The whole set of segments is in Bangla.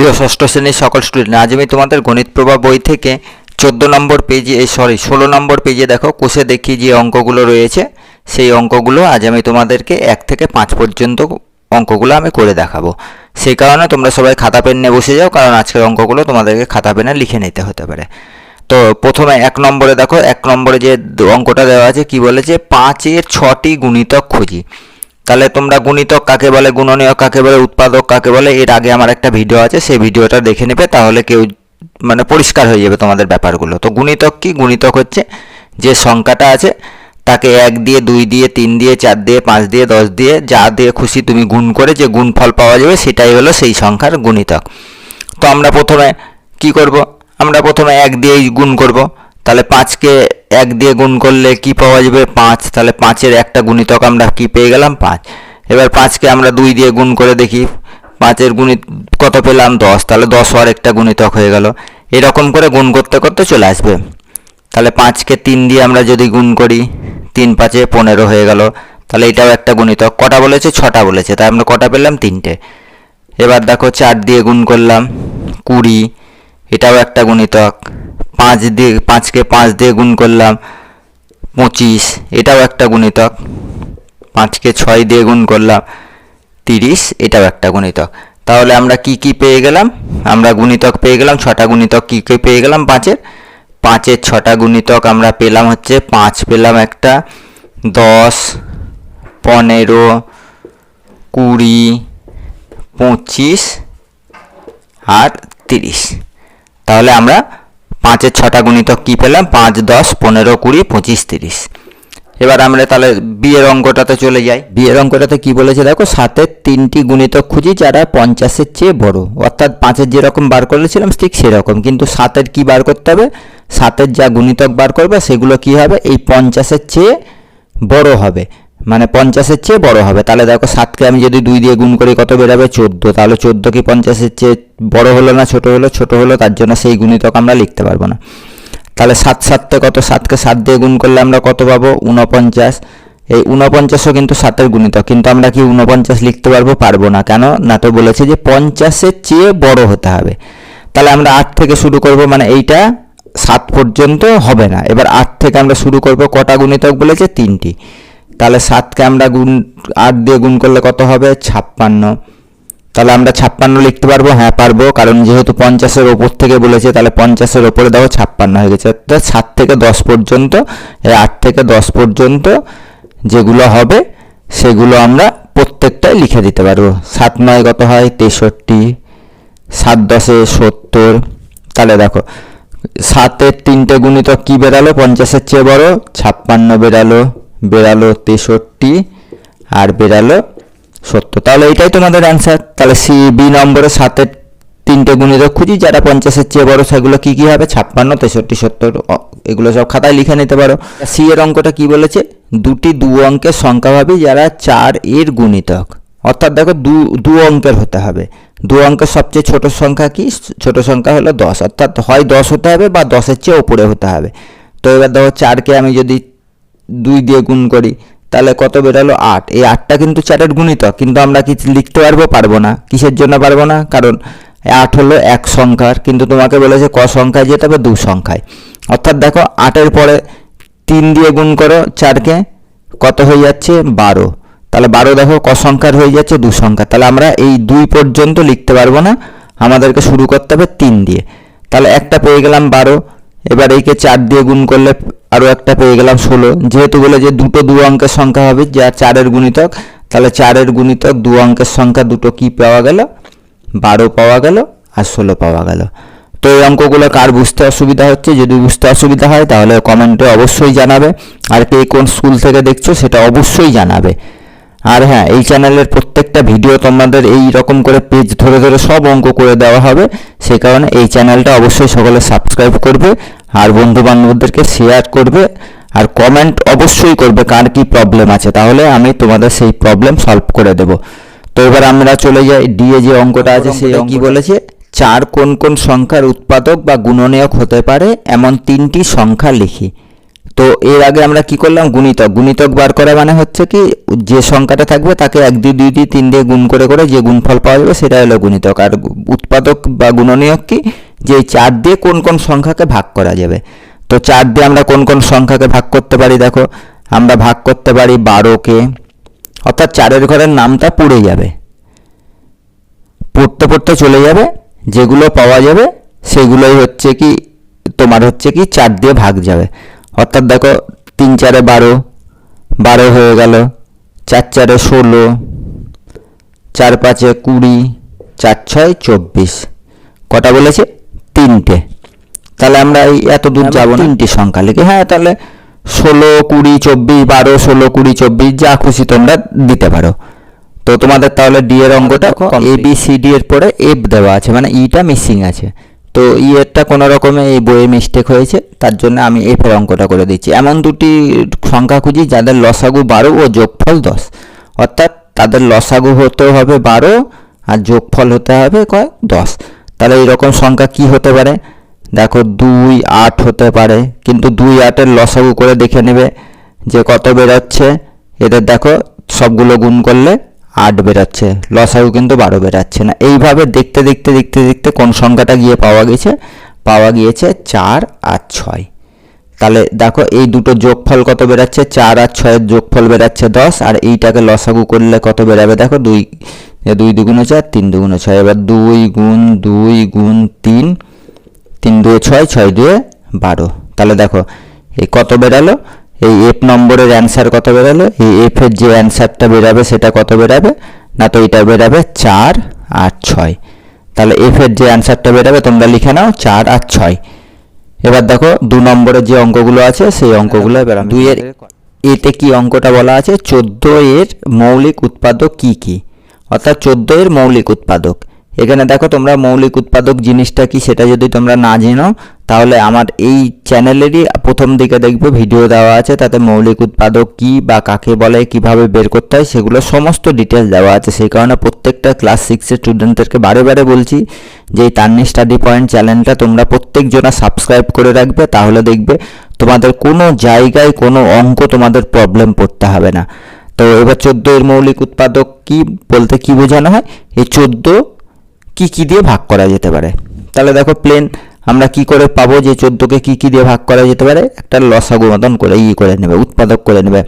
প্রিয় ষষ্ঠ শ্রেণির সকল স্টুডেন্ট আজ আমি তোমাদের গণিত প্রভাব বই থেকে চোদ্দ নম্বর পেজে সরি ষোলো নম্বর পেজে দেখো, কোষে দেখি যে অঙ্কগুলো রয়েছে। সেই অঙ্কগুলো আজ আমি তোমাদেরকে এক থেকে পাঁচ পর্যন্ত অঙ্কগুলো আমি করে দেখাবো। সেই কারণে তোমরা সবাই খাতা পেন নিয়ে বসে যাও, কারণ আজকের অঙ্কগুলো তোমাদেরকে খাতা পেনে লিখে নিতে হতে পারে। তো প্রথমে এক নম্বরে দেখো, এক নম্বরে যে অঙ্কটা দেওয়া আছে, কি বলেছে? পাঁচের ছটি গুণিতক খুঁজি। তাহলে তোমরা গুণিতক কাকে বলে গুণনীয় কাকে বলে, উৎপাদক কাকে বলে, এর আগে আমার একটা ভিডিও আছে, সেই ভিডিওটা দেখে নেবে, তাহলে কেউ মানে পরিষ্কার হয়ে যাবে তোমাদের ব্যাপারগুলো। তো গুণিতক কি? গুণিতক হচ্ছে যে সংখ্যাটা আছে, তাকে এক দিয়ে, দুই দিয়ে, তিন দিয়ে, চার দিয়ে, পাঁচ দিয়ে, দশ দিয়ে, যা দিয়ে খুশি তুমি গুণ করে যে গুণফল পাওয়া যাবে, সেটাই হলো সেই সংখ্যার গুণিতক। তো আমরা প্রথমে কি করব? আমরা প্রথমে এক দিয়েই গুণ করব। তাহলে পাঁচকে এক দিয়ে গুণ করলে কি পাওয়া যাবে? পাঁচ। তাহলে পাঁচের একটা গুণিতক আমরা কি পেয়ে গেলাম? পাঁচ। এবার পাঁচকে আমরা দুই দিয়ে গুণ করে দেখি, পাঁচের গুণিত কত পেলাম? দশ। তাহলে দশ হওয়ার একটা গুণিতক হয়ে গেল। এরকম করে গুণ করতে করতে চলে আসবে। তাহলে পাঁচকে তিন দিয়ে আমরা যদি গুণ করি, তিন পাঁচে পনেরো হয়ে গেল। তাহলে এটাও একটা গুণিতক। কটা বলেছে? ছটা বলেছে। তাই আমরা কটা পেলাম? তিনটে। এবার দেখো চার দিয়ে গুণ করলাম কুড়ি। এটাও একটা গুণিতক। পাঁচ দিয়ে পাঁচকে পাঁচ দিয়ে গুণ করলাম পঁচিশ, এটাও একটা গুণিতক। পাঁচকে ছয় দিয়ে গুণ করলাম তিরিশ, এটাও একটা গুণিতক। তাহলে আমরা কি কি পেয়ে গেলাম? আমরা গুণিতক পেয়ে গেলাম, ছটা গুণিতক কী কী পেয়ে গেলাম পাঁচের? পাঁচের ছটা গুণিতক আমরা পেলাম হচ্ছে পাঁচ, পেলাম একটা, দশ, পনেরো, কুড়ি, পঁচিশ আর তিরিশ। তাহলে আমরা পাঁচের ছটা গুণিতক কী পেলাম? পাঁচ, দশ, পনেরো, কুড়ি, পঁচিশ, তিরিশ। এবার আমরা তাহলে বিয়ের অঙ্কটাতে চলে যাই। বিয়ের অঙ্কটাতে কি বলেছে দেখো? সাতের তিনটি গুণিতক খুঁজি যারা পঞ্চাশের চেয়ে বড়। অর্থাৎ পাঁচের যেরকম বার করেছিলাম, ঠিক সেরকম। কিন্তু সাতের কি বার করতে হবে? সাতের যা গুণিতক বার করবে, সেগুলো কি হবে? এই পঞ্চাশের চেয়ে বড় হবে। মানে পঞ্চাশের চেয়ে বড় হবে। তাহলে দেখো সাতকে আমি যদি দুই দিয়ে গুণ করি কত বেরাবে? চোদ্দ। তাহলে চোদ্দ কি পঞ্চাশের চেয়ে বড় হলো না ছোট হলো? ছোট হলো, তার জন্য সেই গুণিতক আমরা লিখতে পারব না। তাহলে সাত সাততে কত? সাতকে সাত দিয়ে গুণ করলে আমরা কত পাবো? উনপঞ্চাশ এই উনপঞ্চাশও কিন্তু সাতের গুণিতক, কিন্তু আমরা কি উনপঞ্চাশ লিখতে পারব? পারব না। কেন? না তো বলেছে যে পঞ্চাশের চেয়ে বড় হতে হবে। তাহলে আমরা আট থেকে শুরু করব মানে এইটা সাত পর্যন্ত হবে না। এবার আট থেকে আমরা শুরু করব কটা গুণিতক বলেছে? তিনটি। তাহলে সাতকে আমরা গুণ আট দিয়ে গুণ করলে কত হবে? ছাপ্পান্ন। তাহলে আমরা ছাপ্পান্ন লিখতে পারব? হ্যাঁ পারব। কারণ যেহেতু পঞ্চাশের ওপর থেকে বলেছে, তাহলে পঞ্চাশের ওপরে দেখো ছাপ্পান্ন হয়ে গেছে। অর্থাৎ সাত থেকে দশ পর্যন্ত, এই আট থেকে দশ পর্যন্ত যেগুলো হবে, সেগুলো আমরা প্রত্যেকটাই লিখে দিতে পারব। সাত নয় কত হয়? তেষট্টি। সাত দশে সত্তর। তাহলে দেখো, সাতের তিনটে গুণিতক কি বেরালো? পঞ্চাশের চেয়ে বড়, ছাপ্পান্ন বেরালো। বেরালো তেষট্টি আর বেরালো সত্তর। তাহলে এটাই তোমাদের অ্যান্সার তাহলে সি বি নম্বরে সাতের তিনটে গুণিতক খুঁজি যারা পঞ্চাশের চেয়ে বড়, সেগুলো কি কি হবে? ছাপ্পান্ন, তেষট্টি, সত্তর এগুলো সব খাতায় লিখে নিতে পারো। সি এর অঙ্কটা কি বলেছে? দুটি দু অঙ্কের সংখ্যা হবে যারা চার এর গুণিতক। অর্থাৎ দেখো দু দু অঙ্কের হতে হবে। দু অঙ্কের সবচেয়ে ছোট সংখ্যা কি? ছোট সংখ্যা হলো দশ। অর্থাৎ হয় দশ হতে হবে বা দশের চেয়ে ওপরে হতে হবে। তো এবার দেখো চারকে আমি যদি দুই দিয়ে গুণ করি, তাহলে কত বেরোলো আট? এই আটটা কিন্তু চারের গুণিতক কিন্তু আমরা কি লিখতে পারব? পারব না। কিসের জন্য পারব না? কারণ আট হলো এক সংখ্যার, কিন্তু তোমাকে বলেছে ক সংখ্যায় যেতে হবে? দু সংখ্যায়। অর্থাৎ দেখো, আটের পরে তিন দিয়ে গুণ করো, চারকে কত হয়ে যাচ্ছে? বারো। তাহলে বারো দেখো, ক সংখ্যার হয়ে যাচ্ছে? দু সংখ্যা তাহলে আমরা এই দুই পর্যন্ত লিখতে পারব না। আমাদেরকে শুরু করতে হবে তিন দিয়ে। তাহলে একটা পেয়ে গেলাম বারো এবার এইকে চার দিয়ে গুণ করলে আরও একটা পেয়ে গেলাম ষোলো। যেহেতু বলে যে দুটো দু অঙ্কের সংখ্যা হবে, যা চারের গুণিতক, তাহলে চারের গুণিতক দু অঙ্কের সংখ্যা দুটো কি পাওয়া গেল? বারো পাওয়া গেল আর ষোলো পাওয়া গেল। তো এই অঙ্কগুলো কার বুঝতে অসুবিধা হচ্ছে? যদি বুঝতে অসুবিধা হয়, তাহলে কমেন্টে অবশ্যই জানাবে। আর কে কোন স্কুল থেকে দেখছ, সেটা অবশ্যই জানাবে। আর হ্যাঁ এই চ্যানেলের প্রত্যেকটা ভিডিও তোমাদের এই রকম করে পেজ ধরে ধরে সব অঙ্ক করে দেওয়া হবে। সেই কারণে এই চ্যানেলটা অবশ্যই সকলে সাবস্ক্রাইব করবে। আর বন্ধু বান্ধবদেরকে শেয়ার করবে আর কমেন্ট অবশ্যই করবে কার কি প্রবলেম আছে। তাহলে আমি তোমাদের সেই প্রবলেম সলভ করে দেব। তো এবার আমরা চলে যাই। ডিএ যে অঙ্কটা আছে সেই কি বলেছে? চার কোন কোন সংখ্যার উৎপাদক বা গুণনীয়ক হতে পারে এমন তিনটি সংখ্যা লিখি। তো এর আগে আমরা কি করলাম? গুণিতক। গুণিতক বার করা মানে হচ্ছে কি যে সংখ্যাটা থাকবে তাকে এক দুই দুই দুই তিন দিয়ে গুণ করে করে যে গুণফল পাওয়া যাবে সেটা হলো গুণিতক। আর উৎপাদক বা গুণনীয়ক কি? যে চার দিয়ে কোন কোন সংখ্যাকে ভাগ করা যাবে? তো চার দিয়ে আমরা কোন কোন সংখ্যাকে ভাগ করতে পারি দেখো? আমরা ভাগ করতে পারি বারোকে। অর্থাৎ চারের ঘরের নামটা পড়ে যাবে। পড়তে পড়তে চলে যাবে, যেগুলো পাওয়া যাবে, সেগুলোই হচ্ছে কি, তোমার হচ্ছে কি চার দিয়ে ভাগ যাবে। অর্থাৎ দেখো, তিন চারে বারো বারো হয়ে গেল, চার চারে ষোলো, চার পাঁচে কুড়ি, চার ছয় চব্বিশ। কটা বলেছে? তিনটে। তাহলে আমরা এই এত দূর যাব তিনটি। সংখ্যা লিখে হ্যাঁ তাহলে ষোলো কুড়ি চব্বিশ বারো ষোলো কুড়ি চব্বিশ যা খুশি তোমরা দিতে পারো। তো তোমাদের তাহলে ডি এর অঙ্কটা এ বি সি ডি এর পরে এফ দেওয়া আছে মানে ইটা মিসিং আছে। তো ই এরটা কোনো রকমে এই বইয়ে মিস্টেক হয়েছে তার জন্য আমি এফ এর অঙ্কটা করে দিচ্ছি। এমন দুটি সংখ্যা খুঁজি যাদের লসাগু বারো ও যোগফল দশ। অর্থাৎ তাদের লসাগু হতে হবে বারো আর যোগফল হতে হবে কয়? দশ। তাহলে এরকম সংখ্যা কি হতে পারে? দেখো দুই আট হতে পারে, কিন্তু দুই আটের লসাগু করে দেখে নেবে যে কত বেরোচ্ছে। এদের দেখো সবগুলো গুণ করলে আট বেরাচ্ছে, লসাগু কিন্তু বারো বেরাচ্ছে না। এইভাবে দেখতে দেখতে দেখতে দেখতে কোন সংখ্যাটা গিয়ে পাওয়া গেছে? পাওয়া গিয়েছে চার আর ছয়। তাহলে দেখো এই দুটো যোগফল কত বেরাচ্ছে? চার আর ছয়ের যোগফল বেরাচ্ছে দশ, আর এইটাকে লসাগু করলে কত বেরাবে? দেখো দুই দুই দুগুণে চার তিন দুগুণে ছয় এবার দুই গুণ দুই গুণ তিন তিন দুয়ে ছয় ছয় দুয়ে বারো। তাহলে দেখো এই কত বেরালো? এই এফ নম্বরের অ্যান্সার কত বেরালো? এই এফ এর যে অ্যান্সারটা বেরাবে সেটা কত বেরাবে? না তো এটা বেরাবে চার আর ছয়। তাহলে এফ এর যে অ্যান্সারটা বেরাবে তোমরা লিখে নাও চার আর ছয়। এবার দেখো দু নম্বরের যে অঙ্কগুলো আছে সেই অঙ্কগুলো এবার দুইয়ের এতে কি অঙ্কটা বলা আছে? চোদ্দ এর মৌলিক উৎপাদক কি কি? অর্থাৎ চোদ্দ এর মৌলিক উৎপাদক। এখানে দেখো তোমরা মৌলিক উৎপাদক জিনিসটা কি, সেটা যদি তোমরা না জেনো, তাহলে আমার এই চ্যানেলেরই প্রথম দিকে দেখবে, ভিডিও দেওয়া আছে, তাতে মৌলিক উৎপাদক কি বা কাকে বলে, কীভাবে বের করতে হয়, সেগুলো সমস্ত ডিটেলস দেওয়া আছে। সেই কারণে প্রত্যেকটা ক্লাস সিক্সের স্টুডেন্টদেরকে বারে বারে বলছি, যে এই তান্নি স্টাডি পয়েন্ট চ্যানেলটা তোমরা প্রত্যেকজনা সাবস্ক্রাইব করে রাখবে, তাহলে দেখবে তোমাদের কোনো জায়গায়, কোনো অঙ্ক তোমাদের প্রবলেম পড়তে হবে না। তো এবার চোদ্দ এর মৌলিক উৎপাদক কি বলতে কি বোঝানো হয়? এই চোদ্দ কি কি দিয়ে ভাগ করা যেতে পারে? তাহলে দেখো প্লেন আমরা কি করে পাবো যে চোদ্দোকে কি কি দিয়ে ভাগ করা যেতে পারে? একটা লসাগু মতন করে, ই করে নেবে, উৎপাদক করে নেবে।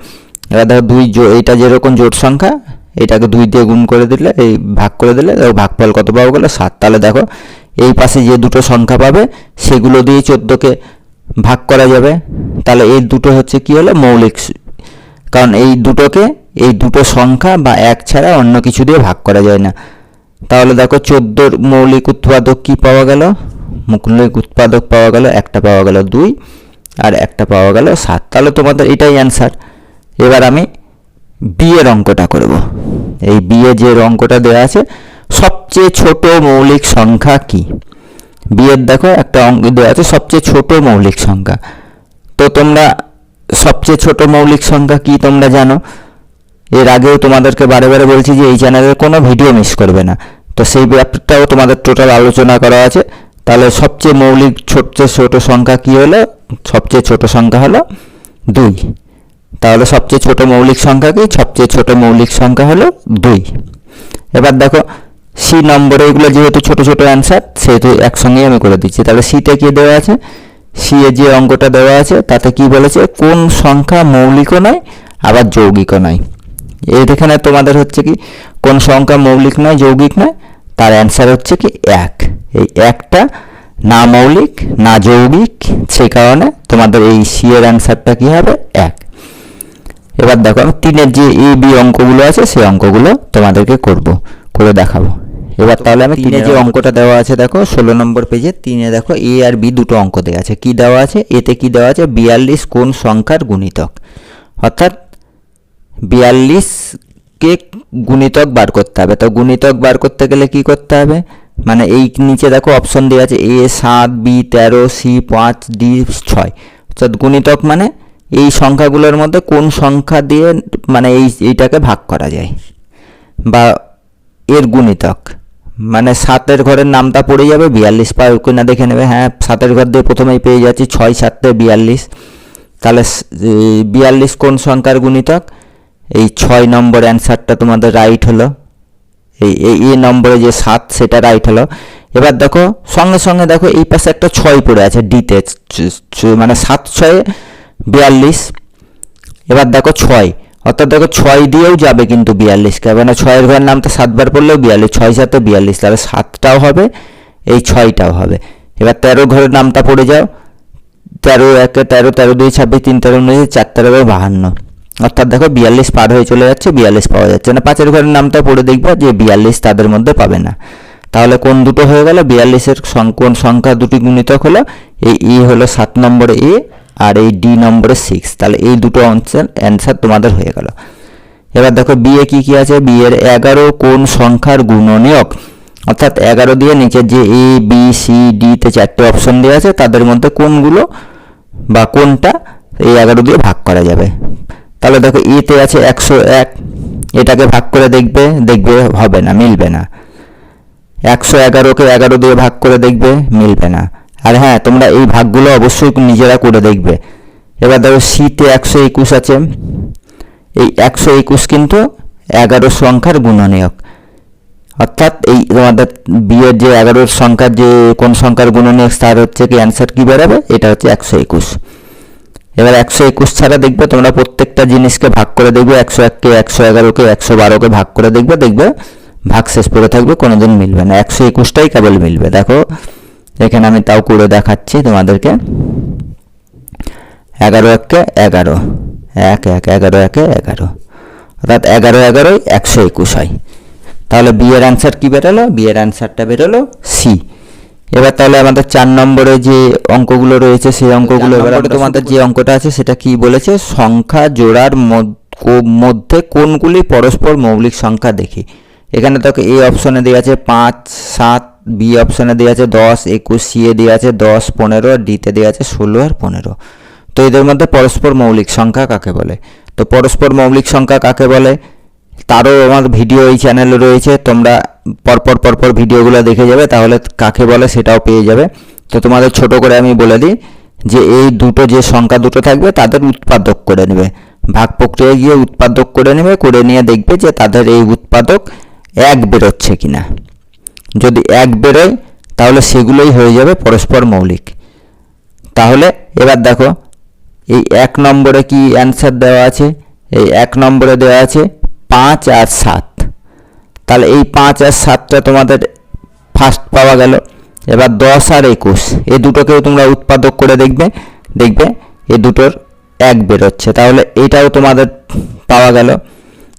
এবার দেখো দুই জো- এইটা যেরকম জোট সংখ্যা, এটাকে দুই দিয়ে গুণ করে দিলে, এই ভাগ করে দিলে ভাগফল কত পাবো গেলো সাত। তাহলে দেখো এই পাশে যে দুটো সংখ্যা পাবে, সেগুলো দিয়ে চোদ্দোকে ভাগ করা যাবে। তাহলে এই দুটো হচ্ছে কি হলো? মৌলিক কারণ এই দুটোকে এই দুটো সংখ্যা বা এক ছাড়া অন্য কিছু দিয়ে ভাগ করা যায় না। তাহলে দেখো চোদ্দোর মৌলিক উৎপাদক কি পাওয়া গেল? মৌলিক উৎপাদক পাওয়া গেল, একটা পাওয়া গেল দুই, আর একটা পাওয়া গেল সাত। তাহলে তোমাদের এটাই অ্যান্সার এবার আমি বিয়ের অঙ্কটা করব। এই বিয়ে যে অঙ্কটা দেওয়া আছে, সবচেয়ে ছোট মৌলিক সংখ্যা কি? বিয়ের দেখো একটা অঙ্ক দেওয়া আছে, সবচেয়ে ছোট মৌলিক সংখ্যা। তো তোমরা সবচেয়ে ছোট মৌলিক সংখ্যা কি তোমরা জানো? এর আগেও তোমাদেরকে বারে বারে বলছি যে এই চ্যানেলের কোনো ভিডিও মিস করবে না। তো সেই ব্যাপারটাও তোমাদের টোটাল আলোচনা করা আছে। তাহলে সবচেয়ে মৌলিক সবচেয়ে ছোট সংখ্যা কি হলো? সবচেয়ে ছোট সংখ্যা হলো দুই। তাহলে সবচেয়ে ছোট মৌলিক সংখ্যা কি? সবচেয়ে ছোট মৌলিক সংখ্যা হলো দুই। এবার দেখো সি নম্বরে এগুলো যেহেতু ছোট ছোট অ্যান্সার সেহেতু একসঙ্গেই আমি করে দিচ্ছি। তাহলে সিতে কি দেওয়া আছে? সি এ যে অঙ্কটা দেওয়া আছে, তাতে কি বলেছে? কোন সংখ্যা মৌলিকও নয়, আবার যৌগিকও নয়। এখানে তোমাদের হচ্ছে কি কোন সংখ্যা মৌলিক নয় যৌগিক নয় তার অ্যান্সার হচ্ছে কি এক। এই একটা না মৌলিক না যৌগিক সেই কারণে তোমাদের এই সি এর অ্যান্সারটা কি হবে? এক। এবার দেখো আমি তিনের যে এ বি অঙ্কগুলো আছে সেই অঙ্কগুলো তোমাদেরকে করব করে দেখাবো। এবার তাহলে আমি তিনে যে অঙ্কটা দেওয়া আছে দেখো ষোলো নম্বর পেজে তিনে দেখো এ আর বি দুটো অঙ্ক দেওয়া আছে। কি দেওয়া আছে? এতে কি দেওয়া আছে? বিয়াল্লিশ কোন সংখ্যার গুণিতক। অর্থাৎ বিয়াল্লিশকে গুণিতক বার করতে হবে। তো গুণিতক বার করতে গেলে কি করতে হবে? মানে এই নিচে দেখো অপশন দেওয়া আছে এ সাত বি তেরো সি পাঁচ ডি ছয়। অর্থাৎ গুণিতক মানে এই সংখ্যাগুলোর মধ্যে কোন সংখ্যা দিয়ে মানে এই, এইটাকে ভাগ করা যায়? বা এর গুণিতক। মানে সাতের ঘরের নামটা পড়ে যাবে, বিয়াল্লিশ পার কিনা দেখে নেবে। হ্যাঁ সাতের ঘর দিয়ে প্রথমেই পেয়ে যাচ্ছি ছয়, সাতে বিয়াল্লিশ। তাহলে বিয়াল্লিশ কোন সংখ্যার গুণিতক? এই ছয় নম্বর অ্যান্সারটা তোমাদের রাইট হলো। এই এই নম্বরে যে সাত, সেটা রাইট হলো। এবার দেখো, সঙ্গে সঙ্গে দেখো, এই পাশে একটা ছয় পড়ে আছে ডিতে মানে সাত, ছয়ে, বিয়াল্লিশ। এবার দেখো ছয়, অর্থাৎ দেখো ছয় দিয়েও যাবে কিন্তু বিয়াল্লিশকে মানে ছয়ের ঘরের নামটা সাতবার পড়লেও বিয়াল্লিশ, ছয় সাথে বিয়াল্লিশ, তাহলে সাতটাও হবে, এই ছয়টাও হবে। এবার তেরো ঘরের নামটা পড়ে যাও। তেরো একে তেরো তেরো দুই ছাব্বিশ, তিন তেরো উনিশ চার তেরো বাহান্ন। অর্থাৎ দেখো বিয়াল্লিশ পার হয়ে চলে যাচ্ছে, বিয়াল্লিশ পাওয়া যাচ্ছে না। পাঁচের ঘরের নামটা পড়ে দেখবে যে বিয়াল্লিশ তাদের মধ্যে পাবে না। তাহলে কোন দুটো হয়ে গেল? বিয়াল্লিশের কোন সংখ্যা দুটি গুণিতক হলো? এই ই হলো সাত নম্বরে এ আর এই ডি নম্বরে সিক্স তাহলে এই দুটো অংশের অ্যান্সার তোমাদের হয়ে গেল। এবার দেখো বিয়ে কি কি আছে? বিয়ের এগারো কোন সংখ্যার গুণনীয়ক? অর্থাৎ এগারো দিয়ে নিচে যে এ বি সি ডি তে চারটে অপশন দেওয়া আছে, তাদের মধ্যে কোনগুলো বা কোনটা এই এগারো দিয়ে ভাগ করা যাবে? তাহলে দেখো এতে আছে একশো এক। এটাকে ভাগ করে দেখবে দেখবে হবে না, মিলবে না। একশো এগারোকে এগারো দিয়ে ভাগ করে দেখবে, মিলবে না। আর হ্যাঁ তোমরা এই ভাগগুলো অবশ্যই নিজেরা করে দেখবে। এবার দেখো সিতে একশো একুশ আছে। এই একশো একুশ কিন্তু এগারো সংখ্যার গুণনীয়ক। অর্থাৎ এই তোমাদের বিয়ের যে এগারোর সংখ্যার যে কোন সংখ্যার গুণনীয়ক, তার হচ্ছে কি অ্যান্সার কী বেরোবে? এটা হচ্ছে একশো একুশ। এবার একশো একুশ ছাড়া দেখবে তোমরা প্রত্যেকটা জিনিসকে ভাগ করে দেখবে, একশো এককে, একশো এগারোকে, একশো বারোকে ভাগ করে দেখবে দেখবে ভাগ শেষ পড়ে থাকবে, কোনোদিন মিলবে না। একশো একুশটাই কেবল মিলবে। দেখো, এখানে আমি তাও করে দেখাচ্ছি তোমাদেরকে। এগারো এককে এগারো, এক এক, এগারো, একে, এগারো। অর্থাৎ এগারো, এগারোই একশো একুশ হয়। তাহলে বিয়ের অ্যান্সার কী বেরোলো? বিয়ের অ্যান্সারটা বেরোলো সি এবার তাহলে আমাদের চার নম্বরে যে অঙ্কগুলো রয়েছে সেই অঙ্কগুলো এবার তোমাদের যে অঙ্কটা আছে সেটা কি বলেছে? সংখ্যা জোড়ার মধ্যে কোনগুলি পরস্পর মৌলিক সংখ্যা দেখি। এখানে দেখো এ অপশনে দেওয়া আছে পাঁচ সাত বি অপশনে দেওয়া আছে দশ একুশ সি এ দেওয়া আছে দশ পনেরো আর ডিতে দেওয়া আছে ষোলো আর পনেরো। তো এদের মধ্যে পরস্পর মৌলিক সংখ্যা কাকে বলে? তো পরস্পর মৌলিক সংখ্যা কাকে বলে? তারও আমার ভিডিও এই চ্যানেলে রয়েছে, তোমরা পরপর পরপর ভিডিওগুলো দেখে যাবে, তাহলে কাকে বলে সেটাও পেয়ে যাবে। তো তোমাদের ছোট করে আমি বলে দিই যে এই দুটো যে সংখ্যা দুটো থাকবে, তাদের উৎপাদক করে নেবে। ভাগ প্রক্রিয়ায় গিয়ে উৎপাদক করে নেবে, করে নিয়ে দেখবে যে তাদের এই উৎপাদক এক বেরোচ্ছে কিনা। যদি এক বেরোয়, তাহলে সেগুলোই হয়ে যাবে পরস্পর মৌলিক। তাহলে এবার দেখো, এই এক নম্বরে কি অ্যান্সার দেওয়া আছে? এই এক নম্বরে দেওয়া আছে পাঁচ আর সাত। তাহলে এই পাঁচ আর সাতটা তোমাদের ফার্স্ট পাওয়া গেল। এবার দশ আর একুশ। এই দুটোকেও তোমরা উৎপাদক করে দেখবে। দেখবে এই দুটোর এক বেরোচ্ছে। তাহলে এটাও তোমাদের পাওয়া গেল।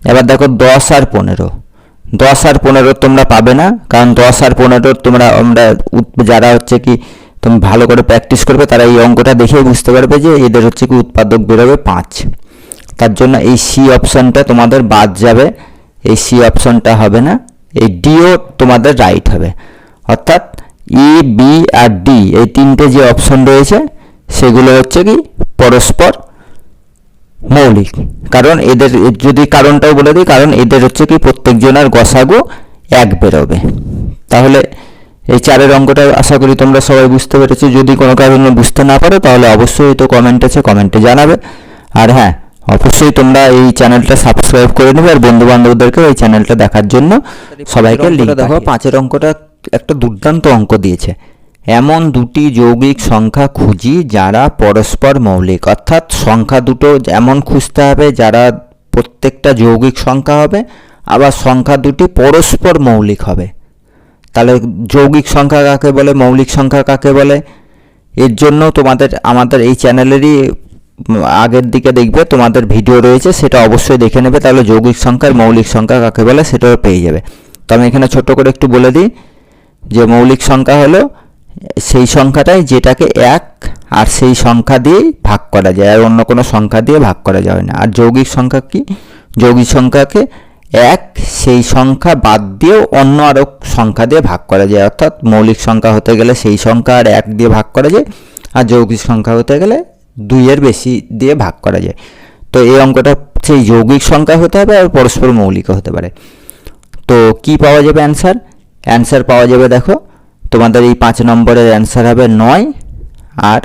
এবার দেখো দশ আর পনেরো। দশ আর পনেরো তোমরা পাবে না, কারণ দশ আর পনেরো তোমরা, আমরা যারা হচ্ছে কি তুমি ভালো করে প্র্যাকটিস করবে, তারা এই অঙ্কটা দেখেই বুঝতে পারবে যে এদের হচ্ছে কি উৎপাদক বেরোবে পাঁচ। তার জন্য এই সি অপশানটা তোমাদের বাদ যাবে। এই সি অপশানটা হবে না, এই ডিও তোমাদের রাইট হবে। অর্থাৎ ই বি আর ডি এই তিনটে যে অপশন রয়েছে, সেগুলো হচ্ছে কি? পরস্পর মৌলিক। কারণ এদের, যদি কারণটাও বলে দিই, কারণ এদের হচ্ছে কি? প্রত্যেকজনের গসাগু এক বেরোবে। তাহলে এই চারের অঙ্কটা আশা করি তোমরা সবাই বুঝতে পেরেছ। যদি কোনো কারণে বুঝতে না পারো, তাহলে অবশ্যই তো কমেন্ট আছে কমেন্টে জানাবে। আর হ্যাঁ অবশ্যই তোমরা এই চ্যানেলটা সাবস্ক্রাইব করে নেবে আর বন্ধু বান্ধবদেরকেও এই চ্যানেলটা দেখার জন্য সবাইকে লিঙ্ক দেখো পাঁচের অঙ্কটা একটা দুর্দান্ত অঙ্ক দিয়েছে। এমন দুটি যৌগিক সংখ্যা খুঁজি যারা পরস্পর মৌলিক। অর্থাৎ সংখ্যা দুটো এমন খুঁজতে হবে যারা প্রত্যেকটা যৌগিক সংখ্যা হবে আবার সংখ্যা দুটি পরস্পর মৌলিক হবে। তাহলে যৌগিক সংখ্যা কাকে বলে মৌলিক সংখ্যা কাকে বলে? এর জন্য তোমাদের আমাদের এই চ্যানেলেরই আগের দিকে দেখবে তোমাদের ভিডিও রয়েছে, সেটা অবশ্যই দেখে নেবে। তাহলে যৌগিক সংখ্যার মৌলিক সংখ্যা কাকে বলে সেটাও পেয়ে যাবে। তো আমি এখানে ছোট করে একটু বলে দিই, যে মৌলিক সংখ্যা হলো, সেই সংখ্যাটাই যেটাকে এক আর সেই সংখ্যা দিয়েই ভাগ করা যায়, আর অন্য কোনো সংখ্যা দিয়ে ভাগ করা যাবে না। আর যৌগিক সংখ্যা কি? যৌগিক সংখ্যাকে এক, সেই সংখ্যা বাদ দিয়েও অন্য আরও সংখ্যা দিয়ে ভাগ করা যায়। অর্থাৎ মৌলিক সংখ্যা হতে গেলে সেই সংখ্যা আর এক দিয়ে ভাগ করা যায়, আর যৌগিক সংখ্যা হতে গেলে দুইয়ের বেশি দিয়ে ভাগ করা যায়। তো এই অঙ্কটা সেই যৌগিক সংখ্যা হতে হবে আর পরস্পর মৌলিক হতে পারে। তো কি পাওয়া যাবে অ্যান্সার অ্যান্সার পাওয়া যাবে দেখো, তোমাদের এই পাঁচ নম্বরের অ্যান্সার হবে নয় আর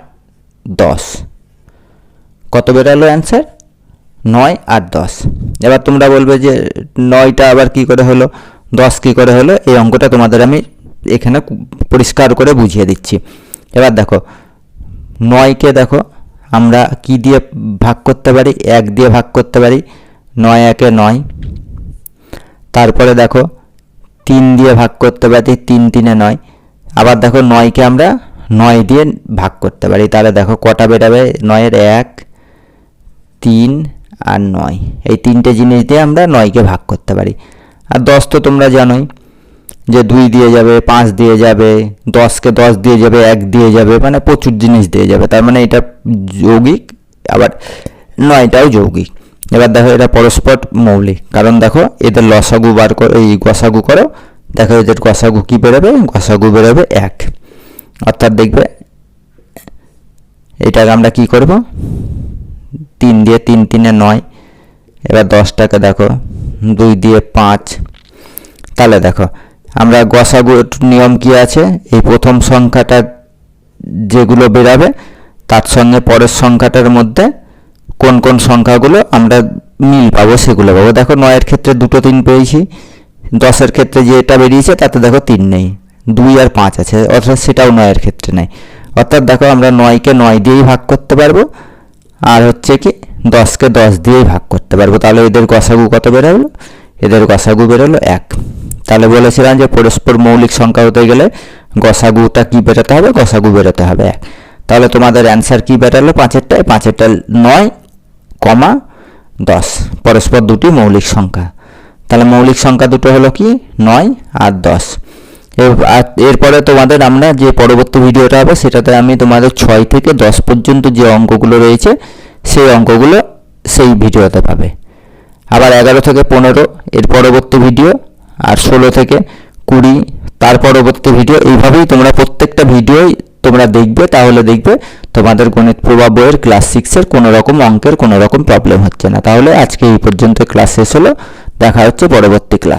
দশ। কত বেরালো অ্যান্সার নয় আর দশ। এবার তোমরা বলবে যে নয়টা আবার কি করে হলো? দশ কি করে হলো? এই অঙ্কটা তোমাদের আমি এখানে পরিষ্কার করে বুঝিয়ে দিচ্ছি। এবার দেখো, নয়কে দেখো আমরা কি দিয়ে ভাগ করতে পারি? এক দিয়ে ভাগ করতে পারি। নয় একে নয়। তারপরে দেখো, তিন দিয়ে ভাগ করতে পারি, তিন তিনে নয়। আবার দেখো, নয়কে আমরা নয় দিয়ে ভাগ করতে পারি। তাহলে দেখো, কটা বেরাবে? নয়ের এক, তিন আর নয়। এই তিনটে জিনিস দিয়ে আমরা নয়কে ভাগ করতে পারি। আর দশ তো তোমরা জানোই যে দুই দিয়ে যাবে, পাঁচ দিয়ে যাবে, দশকে দশ দিয়ে যাবে, এক দিয়ে যাবে মানে প্রচুর জিনিস দিয়ে যাবে। তার মানে এটা যৌগিক, আবার নয়টাও যৌগিক। এবার দেখো এটা পরস্পর মৌলিক। কারণ দেখো, এদের লসাগু বার করো, এই গসাগু করো, দেখো এদের গসাগু কী বেরোবে? গসাগু বেরোবে এক। অর্থাৎ দেখবে, এটাকে আমরা কি করব? তিন দিয়ে তিন, তিনে নয়। এবার দশটাকে দেখো, দুই দিয়ে পাঁচ। তাহলে দেখো আমরা গসাগুর নিয়ম কি আছে? এই প্রথম সংখ্যাটা যেগুলো বেরাবে, তার সঙ্গে পরের সংখ্যাটার মধ্যে কোন কোন সংখ্যাগুলো আমরা মিল পাবো সেগুলো পাবো। দেখো নয়ের ক্ষেত্রে দুটো তিন পেয়েছি, দশের ক্ষেত্রে যেটা বেরিয়েছে তাতে দেখো তিন নেই, দুই আর পাঁচ আছে, অর্থাৎ সেটাও নয়ের ক্ষেত্রে নেই। অর্থাৎ দেখো আমরা নয়কে নয় দিয়েই ভাগ করতে পারব, আর হচ্ছে কি দশকে দশ দিয়েই ভাগ করতে পারব। তাহলে এদের গসাগু কত বেরোলো? এদের গসাগু বেরোলো এক। তাহলে বলেছিলাম যে পরস্পর মৌলিক সংখ্যা হতে গেলে গসাগুটা কি বেরোতে হবে? গসাগু বেরোতে হবে এক। তাহলে তোমাদের অ্যান্সার কি বেরোলো? পাঁচেরটায় পাঁচেরটা নয়, কমা দশ। পরস্পর দুটি মৌলিক সংখ্যা। তাহলে মৌলিক সংখ্যা দুটো হলো কি? নয় আর দশ। এরপরে তোমাদের আমরা যে পরবর্তী ভিডিওটা হবে, সেটাতে আমি তোমাদের ছয় থেকে দশ পর্যন্ত যে অঙ্কগুলো রয়েছে, সেই অঙ্কগুলো সেই ভিডিওতে পাবে। আবার এগারো থেকে পনেরো, এর পরবর্তী ভিডিও। আর ষোলো থেকে কুড়ি তার পরবর্তী ভিডিও এইভাবেই তোমরা প্রত্যেকটা ভিডিওই তোমরা দেখবে, তাহলে দেখবে তোমাদের গণিত প্রভাব বইয়ের ক্লাস সিক্সের কোনো রকম অঙ্কের কোনো রকম প্রবলেম হচ্ছে না। তাহলে আজকে এই পর্যন্ত ক্লাস শেষ হলো, দেখা হচ্ছে পরবর্তী ক্লাস